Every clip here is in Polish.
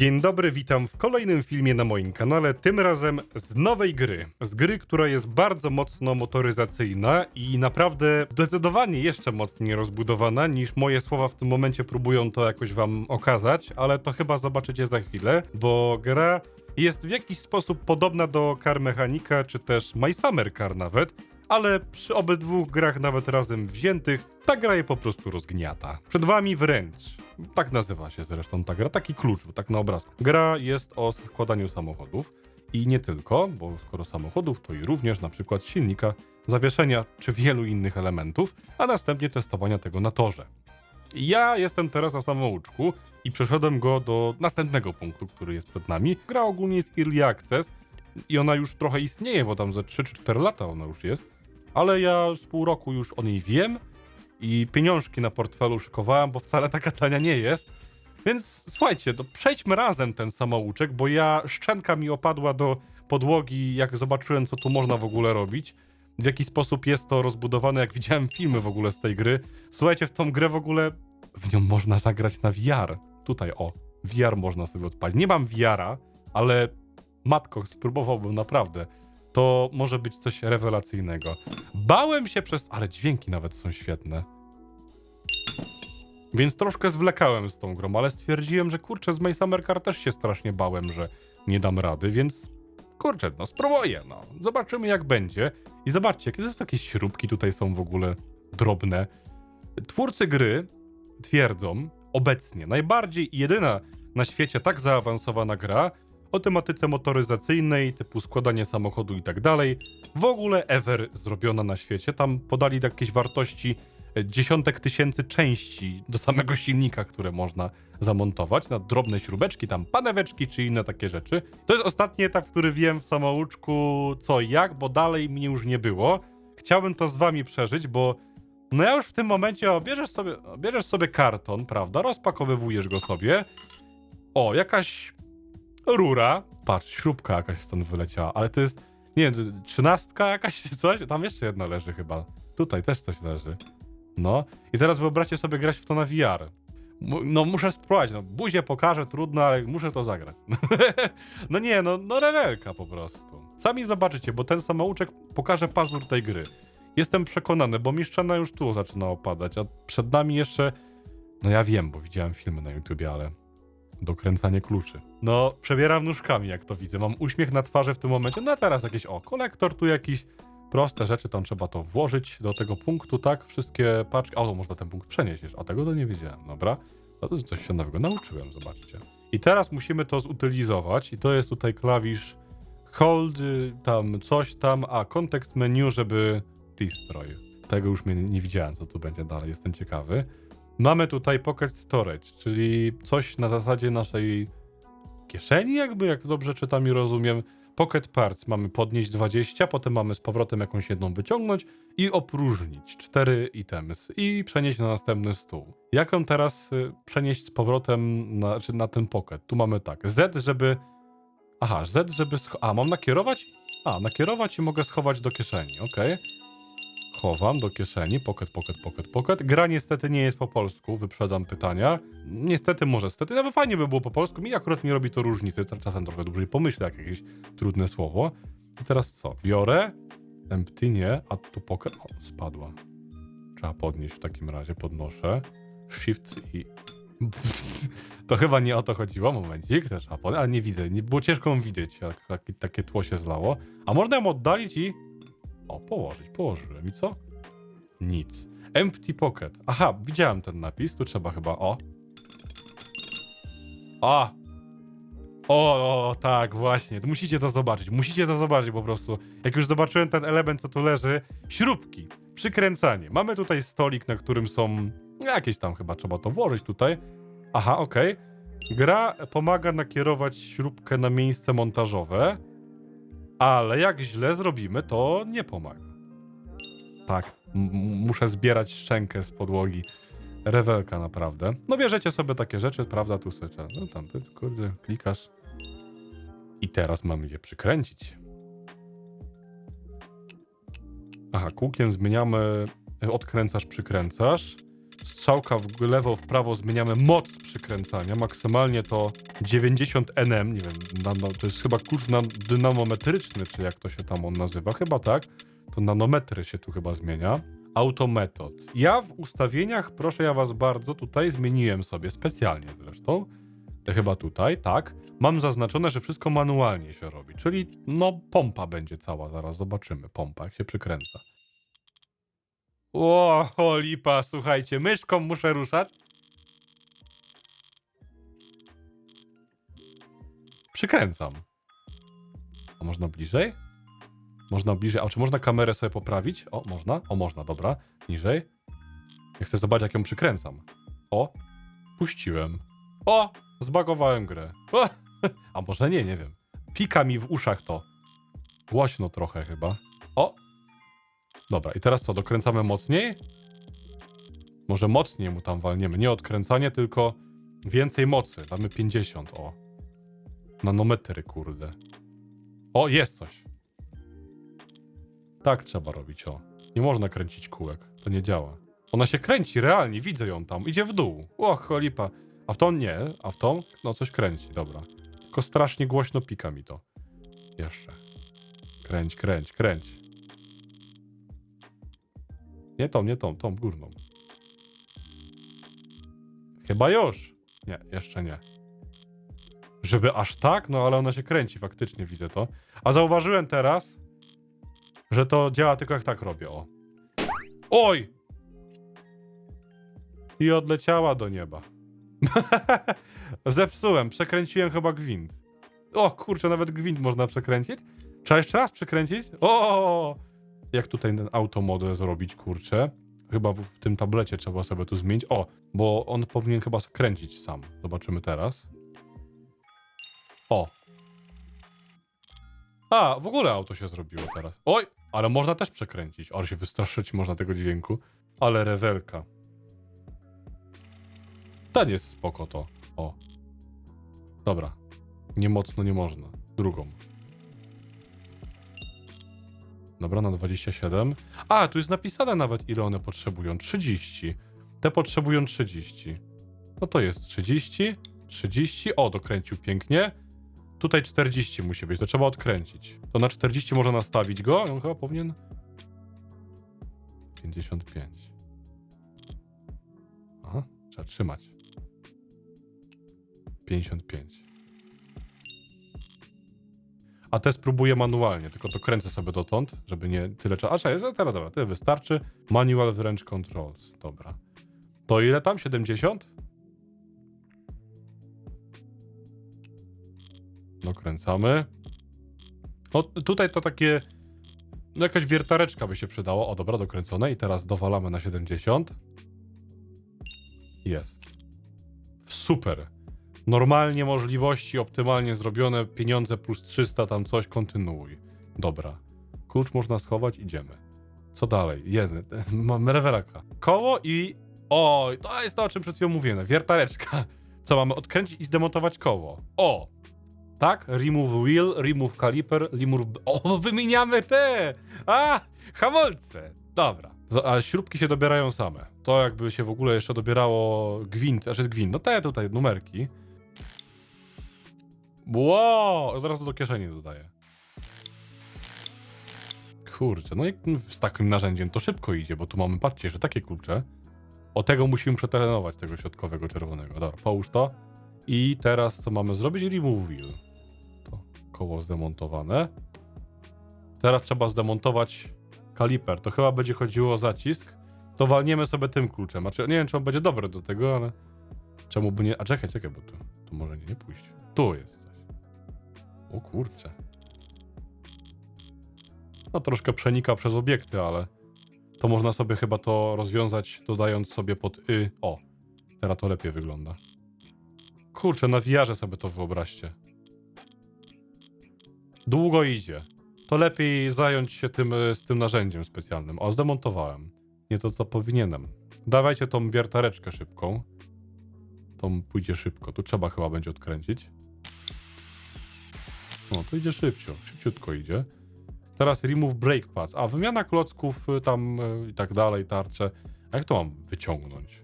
Dzień dobry, witam w kolejnym filmie na moim kanale, tym razem z nowej gry. Z gry, która jest bardzo mocno motoryzacyjna i naprawdę zdecydowanie jeszcze mocniej rozbudowana niż moje słowa w tym momencie próbują to jakoś wam okazać, ale to chyba zobaczycie za chwilę, bo gra jest w jakiś sposób podobna do Car Mechanika, czy też My Summer Car nawet, ale przy obydwu grach nawet razem wziętych, ta gra je po prostu rozgniata. Przed wami wręcz. Tak nazywa się zresztą ta gra, taki klucz, tak na obrazku. Gra jest o składaniu samochodów i nie tylko, bo skoro samochodów, to i również na przykład silnika, zawieszenia czy wielu innych elementów, a następnie testowania tego na torze. Ja jestem teraz na samouczku i przeszedłem go do następnego punktu, który jest przed nami. Gra ogólnie jest Early Access i ona już trochę istnieje, bo tam ze 3 czy 4 lata ona już jest, ale ja z pół roku już o niej wiem i pieniążki na portfelu szykowałem, bo wcale taka tania nie jest. Więc słuchajcie, to przejdźmy razem ten samouczek, bo ja szczęka mi opadła do podłogi, jak zobaczyłem, co tu można w ogóle robić. W jaki sposób jest to rozbudowane, jak widziałem filmy w ogóle z tej gry. Słuchajcie, w tą grę w ogóle w nią można zagrać na VR. Tutaj o, VR można sobie odpalić. Nie mam VR-a, ale matko, spróbowałbym naprawdę. To może być coś rewelacyjnego. Bałem się przez. Ale dźwięki nawet są świetne. Więc troszkę zwlekałem z tą grą, ale stwierdziłem, że kurczę, z Summer Car też się strasznie bałem, że nie dam rady, więc kurczę, no spróbuję, no. Zobaczymy jak będzie. I zobaczcie, jakie to jakieś śrubki tutaj są w ogóle drobne. Twórcy gry twierdzą obecnie najbardziej jedyna na świecie tak zaawansowana gra o tematyce motoryzacyjnej, typu składanie samochodu i tak dalej, w ogóle ever zrobiona na świecie. Tam podali jakieś wartości e, dziesiątek tysięcy części do samego silnika, które można zamontować na drobne śrubeczki, tam paneweczki czy inne takie rzeczy. To jest ostatni etap, który wiem w samouczku co i jak, bo dalej mnie już nie było. Chciałbym to z wami przeżyć, bo no ja już w tym momencie o, bierzesz sobie, sobie karton, prawda, rozpakowywujesz go sobie. O, jakaś rura. Patrz, śrubka jakaś stąd wyleciała, ale to jest, nie wiem, to jest trzynastka jakaś coś? Tam jeszcze jedna leży chyba. Tutaj też coś leży. No. I teraz wyobraźcie sobie grać w to na VR. Mu- No muszę spróbować, no buzię pokażę, trudno, ale muszę to zagrać. no nie, no, no rewelka po prostu. Sami zobaczycie, bo ten samouczek pokaże pazur tej gry. Jestem przekonany, bo mieszczana już tu zaczyna opadać, a przed nami jeszcze... No ja wiem, bo widziałem filmy na YouTubie, ale dokręcanie kluczy. No, przebieram nóżkami, jak to widzę. Mam uśmiech na twarzy w tym momencie. No a teraz jakieś, o, kolektor, tu jakiś proste rzeczy, tam trzeba to włożyć do tego punktu, tak? Wszystkie paczki. O, można ten punkt przenieść, a tego to nie wiedziałem, dobra? No to coś się nowego nauczyłem, zobaczcie. I teraz musimy to zutylizować i to jest tutaj klawisz hold, y, tam coś tam, a kontekst menu, żeby destroy. Tego już mnie nie widziałem, co tu będzie dalej, jestem ciekawy. Mamy tutaj Pocket Storage, czyli coś na zasadzie naszej kieszeni, jakby, jak dobrze czytam i rozumiem. Pocket Parts mamy podnieść 20, potem mamy z powrotem jakąś jedną wyciągnąć i opróżnić cztery items i przenieść na następny stół. Jak ją teraz y, przenieść z powrotem na, czy na ten pocket? Tu mamy tak, Z, żeby... Aha, Z, żeby... A, mam nakierować? A, nakierować i mogę schować do kieszeni, okej. Chowam do kieszeni, pocket, pocket, pocket, pocket. Gra niestety nie jest po polsku, wyprzedzam pytania. Niestety, może niestety, nawet fajnie by było po polsku. Mi akurat nie robi to różnicy, czasem trochę dłużej pomyślę, jak jakieś trudne słowo. I teraz co? Biorę, empty nie, a tu pocket, o, spadła. Trzeba podnieść w takim razie, podnoszę. Shift i... To chyba nie o to chodziło, momencik, też podnieść, ale nie widzę, nie było ciężko widzieć, jak, jak takie tło się zlało. A można ją oddalić i o, położyć, położyłem. I co? Nic. Empty pocket. Aha, widziałem ten napis, tu trzeba chyba, o. A! O, o, tak, właśnie. Musicie to zobaczyć. Musicie to zobaczyć po prostu. Jak już zobaczyłem ten element, co tu leży, śrubki, przykręcanie. Mamy tutaj stolik, na którym są jakieś tam chyba trzeba to włożyć tutaj. Aha, okej. Gra pomaga nakierować śrubkę na miejsce montażowe. Ale jak źle zrobimy, to nie pomaga. Tak, muszę zbierać szczękę z podłogi. Rewelka naprawdę. No bierzecie sobie takie rzeczy, prawda, tu sobie no tam, kurde, klikasz. I teraz mamy je przykręcić. Aha, kółkiem zmieniamy, odkręcasz, przykręcasz. Strzałka w lewo, w prawo zmieniamy moc przykręcania. Maksymalnie to 90 nm. Nie wiem, nano, to jest chyba kurs na dynamometryczny, czy jak to się tam on nazywa. Chyba tak. To nanometry się tu chyba zmienia. Autometod. Ja w ustawieniach, proszę ja was bardzo, tutaj zmieniłem sobie specjalnie zresztą. Chyba tutaj, tak. Mam zaznaczone, że wszystko manualnie się robi, czyli no pompa będzie cała, zaraz zobaczymy. Pompa, jak się przykręca. O, o lipa, słuchajcie, myszką muszę ruszać. Przykręcam. A można bliżej? Można bliżej. A czy można kamerę sobie poprawić? O, można? O, można, dobra. Niżej. Ja chcę zobaczyć, jak ją przykręcam. O, puściłem. O, zbagowałem grę. O, a może nie, nie wiem. Pika mi w uszach to. Głośno trochę chyba. O, Dobra, i teraz co, dokręcamy mocniej? Może mocniej mu tam walniemy. Nie odkręcanie, tylko więcej mocy. Damy 50, o. Nanometry, kurde. O, jest coś. Tak trzeba robić, o. Nie można kręcić kółek, to nie działa. Ona się kręci, realnie, widzę ją tam. Idzie w dół. O, cholipa. A w tą nie, a w tą, no coś kręci, dobra. Tylko strasznie głośno pika mi to. Jeszcze. Kręć, kręć, kręć. Nie tą, nie tą, tą górną. Chyba już. Nie, jeszcze nie. Żeby aż tak? No ale ona się kręci, faktycznie widzę to. A zauważyłem teraz, że to działa tylko jak tak robię, o. Oj! I odleciała do nieba. Zepsułem, przekręciłem chyba gwint. O kurczę, nawet gwint można przekręcić. Trzeba jeszcze raz przekręcić? O! Jak tutaj ten automodel zrobić, kurczę? Chyba w, w tym tablecie trzeba sobie tu zmienić. O, bo on powinien chyba skręcić sam. Zobaczymy teraz. O. A, w ogóle auto się zrobiło teraz. Oj, ale można też przekręcić. Ale się wystraszyć można tego dźwięku. Ale rewelka. Ten jest spoko to. O. Dobra. Nie mocno nie można. Drugą. Dobra, na 27. A, tu jest napisane nawet, ile one potrzebują. 30. Te potrzebują 30. No to jest 30, 30. O, dokręcił pięknie. Tutaj 40 musi być, to trzeba odkręcić. To na 40 można nastawić go. On chyba powinien... 55. Aha, trzeba trzymać. 55. A te spróbuję manualnie, tylko to kręcę sobie dotąd, żeby nie tyle czasu. A czekaj, teraz dobra, tyle wystarczy. Manual wręcz controls, dobra. To ile tam? 70? Dokręcamy. No tutaj to takie... No jakaś wiertareczka by się przydała. O, dobra, dokręcone. I teraz dowalamy na 70. Jest. Super. Normalnie możliwości, optymalnie zrobione, pieniądze plus 300, tam coś, kontynuuj. Dobra. Klucz można schować, idziemy. Co dalej? Jest, mamy rewelaka. Koło i... O, to jest to, o czym przed chwilą mówiłem. Wiertareczka. Co, mamy odkręcić i zdemontować koło. O! Tak? Remove wheel, remove caliper, remove... O, wymieniamy te! A! Hamulce! Dobra. A śrubki się dobierają same. To jakby się w ogóle jeszcze dobierało gwint, znaczy gwint, no te tutaj numerki. Wow! Zaraz do kieszeni dodaję. Kurczę, no i z takim narzędziem to szybko idzie, bo tu mamy, patrzcie, że takie klucze. O tego musimy przeterenować, tego środkowego czerwonego. Dobra, połóż to. I teraz co mamy zrobić? Remove wheel. To koło zdemontowane. Teraz trzeba zdemontować kaliper. To chyba będzie chodziło o zacisk. To walniemy sobie tym kluczem. Znaczy, nie wiem, czy on będzie dobry do tego, ale czemu by nie... A czekaj, czekaj, bo tu, tu może nie, nie pójść. Tu jest. O kurczę. No troszkę przenika przez obiekty, ale to można sobie chyba to rozwiązać, dodając sobie pod y. O, teraz to lepiej wygląda. Kurczę, na VR sobie to wyobraźcie. Długo idzie. To lepiej zająć się tym, y, z tym narzędziem specjalnym. O, zdemontowałem. Nie to, co powinienem. Dawajcie tą wiertareczkę szybką. Tą pójdzie szybko. Tu trzeba chyba będzie odkręcić. O, to idzie szybciej. Szybciutko idzie. Teraz remove brake pads. A, wymiana klocków y, tam y, i tak dalej, tarcze. A jak to mam wyciągnąć?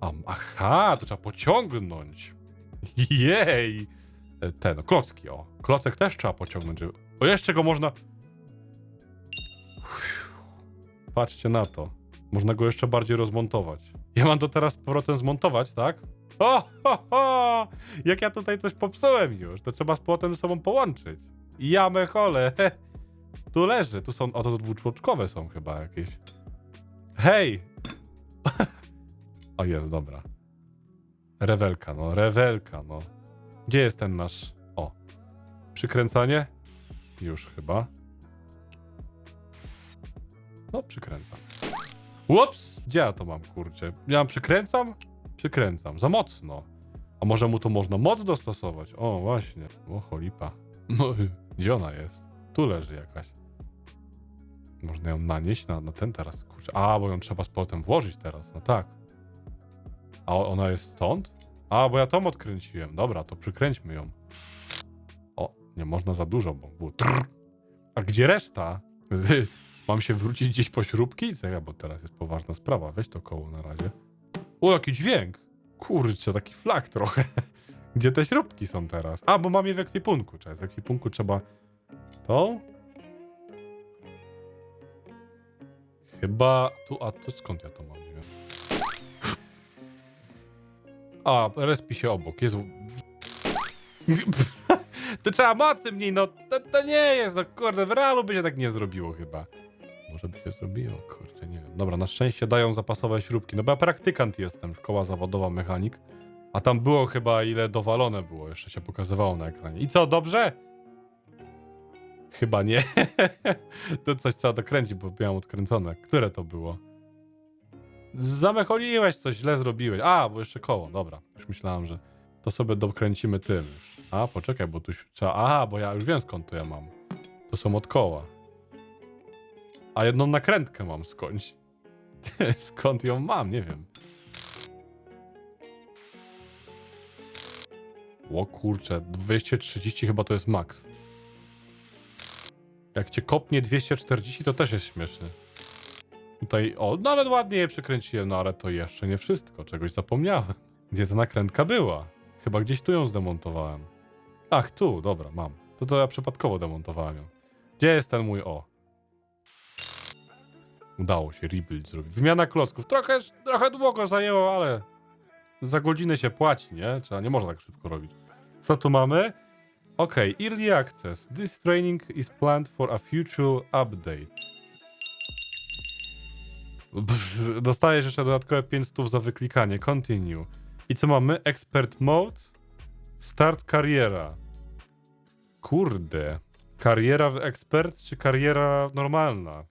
A, aha, to trzeba pociągnąć. Jej! E, Ten, no, klocki, o. Klocek też trzeba pociągnąć. O, jeszcze go można... Patrzcie na to. Można go jeszcze bardziej rozmontować. Ja mam to teraz z powrotem zmontować, tak? Ho, ho! Jak ja tutaj coś popsułem już, to trzeba z powrotem ze sobą połączyć. Jamę chole. Tu leży, tu są, o to dwuczłoczkowe są chyba jakieś. Hej! o jest, dobra. Rewelka, no, rewelka, no. Gdzie jest ten nasz, o. Przykręcanie? Już chyba. No, przykręcam. Ups! Gdzie ja to mam, kurczę? Ja mam przykręcam? Przykręcam. Za mocno. A może mu to można moc dostosować? O, właśnie. O, cholipa. No, gdzie ona jest? Tu leży jakaś. Można ją nanieść na, na ten teraz, kurczę. A, bo ją trzeba z włożyć teraz, no tak. A ona jest stąd? A, bo ja tą odkręciłem. Dobra, to przykręćmy ją. O, nie można za dużo, bo było trrr. A gdzie reszta? Mam się wrócić gdzieś po śrubki? Czekaj, bo teraz jest poważna sprawa. Weź to koło na razie. O, jaki dźwięk! Kurczę, taki flak trochę. Gdzie te śrubki są teraz? A, bo mam je w ekwipunku. Czekaj, z ekwipunku trzeba... To? Chyba tu, a tu skąd ja to mam? Nie wiem. A, respi się obok. Jezu. To trzeba mocy mniej, no to, to nie jest, no kurde, w realu by się tak nie zrobiło chyba. Może by się zrobiło, kurczę, nie. Dobra, na szczęście dają zapasowe śrubki, no bo ja praktykant jestem, szkoła zawodowa mechanik. A tam było chyba ile dowalone było, jeszcze się pokazywało na ekranie. I co, dobrze? Chyba nie. to coś trzeba dokręcić, bo miałem odkręcone. Które to było? Zamecholiłeś coś, źle zrobiłeś. A, bo jeszcze koło, dobra. Już myślałem, że to sobie dokręcimy tym. A, poczekaj, bo tu trzeba... Aha, bo ja już wiem skąd to ja mam. To są od koła. A jedną nakrętkę mam skądś. skąd ją mam, nie wiem. O kurczę, 230 chyba to jest max. Jak cię kopnie 240, to też jest śmieszne. Tutaj, o, nawet ładnie je przykręciłem, no ale to jeszcze nie wszystko, czegoś zapomniałem. Gdzie ta nakrętka była? Chyba gdzieś tu ją zdemontowałem. Ach, tu, dobra, mam. To to ja przypadkowo demontowałem ją. Gdzie jest ten mój, o? Udało się rebuild zrobić. Wymiana klocków. Trochę, trochę długo zajęło, ale za godzinę się płaci, nie? Trzeba, nie można tak szybko robić. Co tu mamy? Ok, early access. This training is planned for a future update. Dostajesz jeszcze dodatkowe 5 stów za wyklikanie. Continue. I co mamy? Expert mode. Start kariera. Kurde. Kariera w ekspert czy kariera normalna?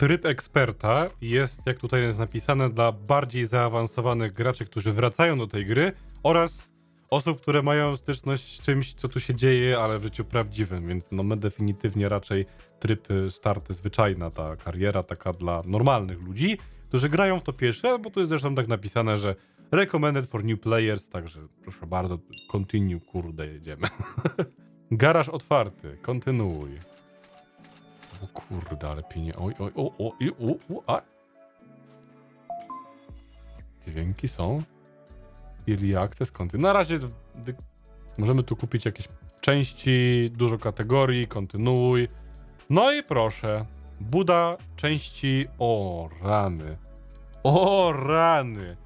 Tryb eksperta jest, jak tutaj jest napisane, dla bardziej zaawansowanych graczy, którzy wracają do tej gry oraz osób, które mają styczność z czymś, co tu się dzieje, ale w życiu prawdziwym, więc no my definitywnie raczej tryb y, starty zwyczajna, ta kariera taka dla normalnych ludzi, którzy grają w to pierwszy raz, bo tu jest zresztą tak napisane, że recommended for new players, także proszę bardzo, continue, kurde, jedziemy. Garaż otwarty, kontynuuj. O kurde, ale pienie. Oj, oj, o, o, i, u, u, a. Dźwięki są. Early access, kontynuuj. Na razie wy... możemy tu kupić jakieś części, dużo kategorii, kontynuuj. No i proszę. Buda części. O, rany. O, rany.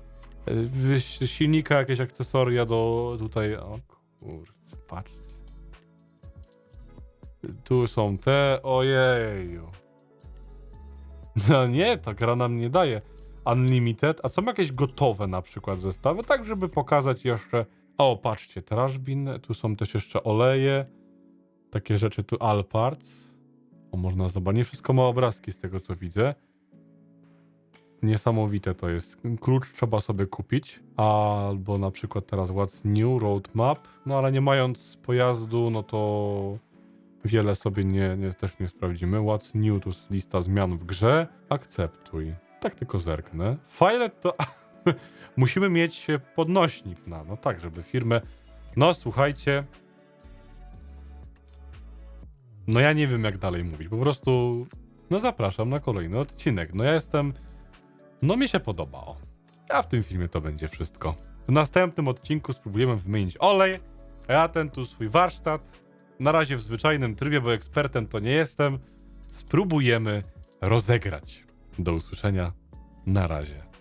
E, Silnika, jakieś akcesoria do tutaj. O kurczę, patrzcie. Tu są te. Ojeju. No nie, ta gra nam nie daje. Unlimited. A są jakieś gotowe na przykład zestawy, tak żeby pokazać jeszcze. O, patrzcie, trashbin. Tu są też jeszcze oleje. Takie rzeczy tu Alparts. O, można zobaczyć. Nie wszystko ma obrazki z tego co widzę. Niesamowite to jest. Klucz trzeba sobie kupić. Albo na przykład teraz What's New Roadmap. No ale nie mając pojazdu, no to wiele sobie nie, nie, też nie sprawdzimy. What's new, jest lista zmian w grze. Akceptuj. Tak tylko zerknę. File to... Musimy mieć podnośnik na, no tak, żeby firmę... No słuchajcie... No ja nie wiem jak dalej mówić, po prostu... No zapraszam na kolejny odcinek. No ja jestem... No mi się podoba, o. A w tym filmie to będzie wszystko. W następnym odcinku spróbujemy wymienić olej, ja ten tu swój warsztat, na razie w zwyczajnym trybie, bo ekspertem to nie jestem, spróbujemy rozegrać. Do usłyszenia. Na razie.